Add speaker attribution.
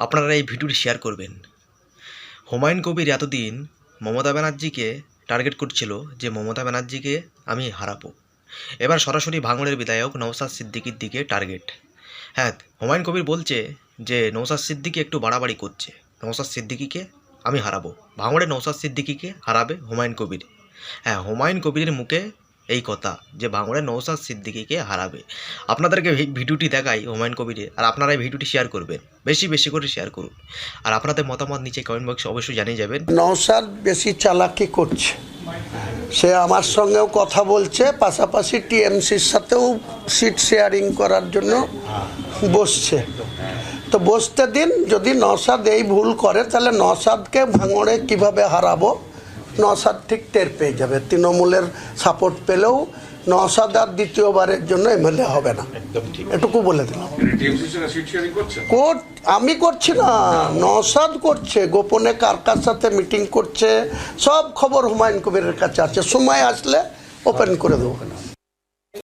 Speaker 1: আপনারা এই ভিডিওটি শেয়ার করবেন। হুমায়ুন কবির এতদিন মমতা ব্যানার্জিকে টার্গেট করছিল যে মমতা ব্যানার্জিকে আমি হারাবো। এবার সরাসরি ভাঙড়ের বিধায়ক নৌসাদ সিদ্দিকির দিকে টার্গেট হ্যাঁ হুমায়ুন কবির বলছে যে নৌসাদ সিদ্দিকি একটু বাড়াবাড়ি করছে। নৌসাদ সিদ্দিকিকে আমি হারাবো। ভাঙড়ে নৌসাদ সিদ্দিকিকে হারাবে হুমায়ুন কবির। হ্যাঁ হুমায়ুন কবিরের মুখে এই কথা যে ভাঙড়ে নৌসাদ সিদ্দিকিকে হারাবে। আপনাদেরকে ভিডিওটি দেখাই হুমায়ুন কবিরের, আর আপনারা এই ভিডিওটি শেয়ার করবেন। বেশি বেশি করে শেয়ার করুন। আর আপনাদের মতামত নিচে কমেন্ট বক্সে অবশ্যই জানিয়ে যাবেন।
Speaker 2: নওশাদ বেশি চালাকি করছে। সে আমার সঙ্গেও কথা বলছে, পাশাপাশি টিএমসির সাথেও সিট শেয়ারিং করার জন্য বসছে। তো বসতে দিন, যদি নওশাদ এই ভুল করে, তাহলে নওশাদকে ভাঙড়ে কীভাবে হারাবো? নওশাদ ঠিক টের পেয়ে যাবে। তৃণমূলের সাপোর্ট পেলেও নসাদ আর দ্বিতীয়বারের জন্য এমএলএ হবে না। এটুকু বলে দিলাম। কোর্ট আমি করছি না নসাদ করছে গোপনে কার কার সাথে মিটিং করছে সব খবর হুমায়ুন কবিরের কাছে আছে। সময় আসলে ওপেন করে দেবো।